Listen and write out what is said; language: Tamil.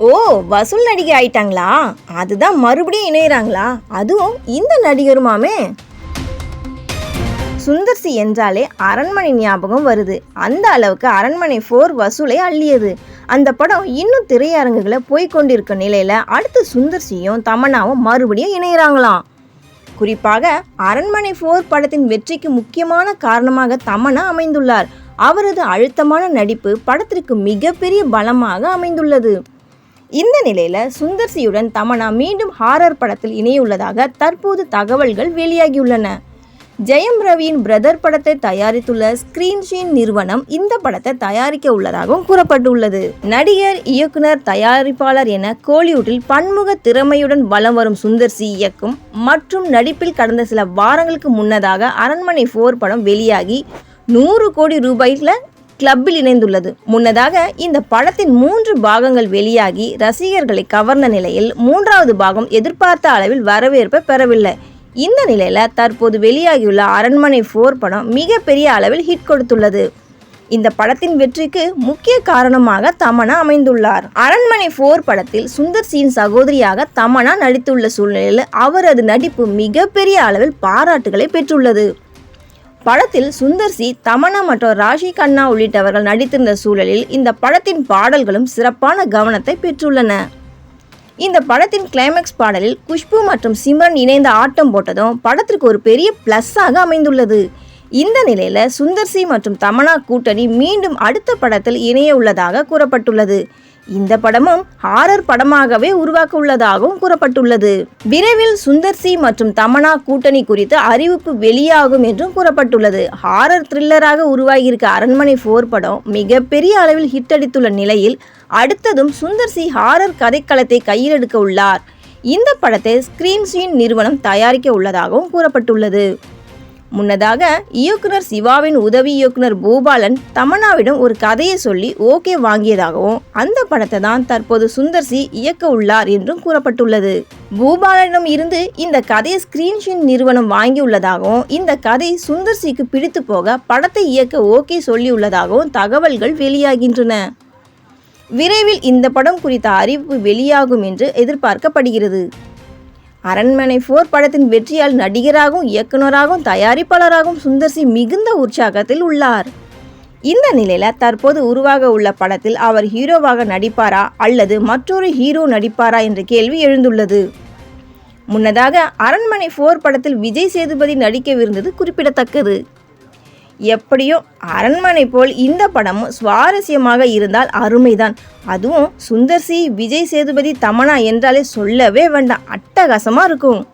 ஓ வசூல் நடிகை ஆயிட்டாங்களா? அதுதான் மறுபடியும் இணையிறாங்களா? அதுவும் இந்த நடிகருமாமே? சுந்தர்சி என்றாலே அரண்மனை ஞாபகம் வருது. அந்த அளவுக்கு அரண்மனை ஃபோர் வசூலை அள்ளியது. அந்த படம் இன்னும் திரையரங்குகளை போய்க்கொண்டிருக்க நிலையில அடுத்து சுந்தர்சியும் தமன்னாவும் மறுபடியும் இணையிறாங்களாம். குறிப்பாக அரண்மனை ஃபோர் படத்தின் வெற்றிக்கு முக்கியமான காரணமாக தமனா அமைந்துள்ளார். அவரது அழுத்தமான நடிப்பு படத்திற்கு மிகப்பெரிய பலமாக அமைந்துள்ளது. இந்த நிலையில் சுந்தர்சியுடன் தமனா மீண்டும் ஹாரர் படத்தில் இணையுள்ளதாக தற்போது தகவல்கள் வெளியாகியுள்ளன. ஜெயம் ரவியின் பிரதர் படத்தை தயாரித்துள்ள ஸ்கிரீன்ஷீன் நிறுவனம் இந்த படத்தை தயாரிக்க உள்ளதாகவும் கூறப்பட்டுள்ளது. நடிகர் இயக்குனர் தயாரிப்பாளர் என கோலிவுட்டில் பன்முக திறமையுடன் வலம் வரும் சுந்தர்சி இயக்கும் மற்றும் நடிப்பில் கடந்த சில வாரங்களுக்கு முன்னதாக அரண்மனை ஃபோர் படம் வெளியாகி நூறு கோடி ரூபாயில் கிளப்பில் இணைந்துள்ளது. முன்னதாக இந்த படத்தின் மூன்று பாகங்கள் வெளியாகி ரசிகர்களை கவர்ந்த நிலையில் மூன்றாவது பாகம் எதிர்பார்த்த அளவில் வரவேற்பை பெறவில்லை. இந்த நிலையில தற்போது வெளியாகியுள்ள அரண்மனை ஃபோர் படம் மிகப்பெரிய அளவில் ஹிட் கொடுத்துள்ளது. இந்த படத்தின் வெற்றிக்கு முக்கிய காரணமாக தமனா அமைந்துள்ளார். அரண்மனை ஃபோர் படத்தில் சுந்தர் சியின் சகோதரியாக தமனா நடித்துள்ள சூழ்நிலையில் அவரது நடிப்பு மிகப்பெரிய அளவில் பாராட்டுகளை பெற்றுள்ளது. படத்தில் சுந்தர்சி தமனா மற்றும் ராஷி கண்ணா உள்ளிட்டவர்கள் நடித்திருந்த சூழலில் இந்த படத்தின் பாடல்களும் சிறப்பான கவனத்தை பெற்றுள்ளன. இந்த படத்தின் கிளைமேக்ஸ் பாடலில் குஷ்பு மற்றும் சிம்ரன் இணைந்த ஆட்டம் போட்டதும் படத்திற்கு ஒரு பெரிய ப்ளஸ்ஸாக அமைந்துள்ளது. இந்த நிலையில் சுந்தர்சி மற்றும் தமனா கூட்டணி மீண்டும் அடுத்த படத்தில் இணைய உள்ளதாக கூறப்பட்டுள்ளது. இந்த படமும் ஹாரர் படமாகவே உருவாக்க உள்ளதாகவும் கூறப்பட்டுள்ளது. விரைவில் சுந்தர் சி மற்றும் தமனா கூட்டணி குறித்து அறிவிப்பு வெளியாகும் என்றும் கூறப்பட்டுள்ளது. ஹாரர் த்ரில்லராக உருவாகியிருக்க அரண்மனை ஃபோர் படம் மிகப்பெரிய அளவில் ஹிட் அடித்துள்ள நிலையில் அடுத்ததும் சுந்தர் சி ஹாரர் கதைக்களத்தை கையில் எடுக்க உள்ளார். இந்த படத்தை ஸ்கிரீன்ஷீன் நிறுவனம் தயாரிக்க உள்ளதாகவும் கூறப்பட்டுள்ளது. முன்னதாக இயக்குனர் சிவாவின் உதவி இயக்குனர் பூபாலன் தமன்னாவிடம் ஒரு கதையை சொல்லி ஓகே வாங்கியதாகவும் அந்த படத்தை தான் தற்போது சுந்தர்சி இயக்க உள்ளார் என்றும் கூறப்பட்டுள்ளது. பூபாலனிடம் இருந்து இந்த கதையை ஸ்கிரீன்ஷின் நிறுவனம் வாங்கியுள்ளதாகவும் இந்த கதை சுந்தர்சிக்கு பிடித்து போக படத்தை இயக்க ஓகே சொல்லியுள்ளதாகவும் தகவல்கள் வெளியாகின்றன. விரைவில் இந்த படம் குறித்த அறிவிப்பு வெளியாகும் என்று எதிர்பார்க்கப்படுகிறது. அரண்மனை ஃபோர் படத்தின் வெற்றியால் நடிகராகவும் இயக்குனராகவும் தயாரிப்பாளராகவும் சுந்தர்சி மிகுந்த உற்சாகத்தில் உள்ளார். இந்த நிலையில தற்போது உருவாக உள்ள படத்தில் அவர் ஹீரோவாக நடிப்பாரா அல்லது மற்றொரு ஹீரோ நடிப்பாரா என்ற கேள்வி எழுந்துள்ளது. முன்னதாக அரண்மனை ஃபோர் படத்தில் விஜய் சேதுபதி நடிக்கவிருந்தது குறிப்பிடத்தக்கது. எப்படியோ அரண்மனை போல் இந்த படமும் சுவாரஸ்யமாக இருந்தால் அருமைதான். அதுவும் சுந்தர்சி விஜய் சேதுபதி தமனா என்றாலே சொல்லவே வேண்டாம். அட்டகாசமாக இருக்கும்.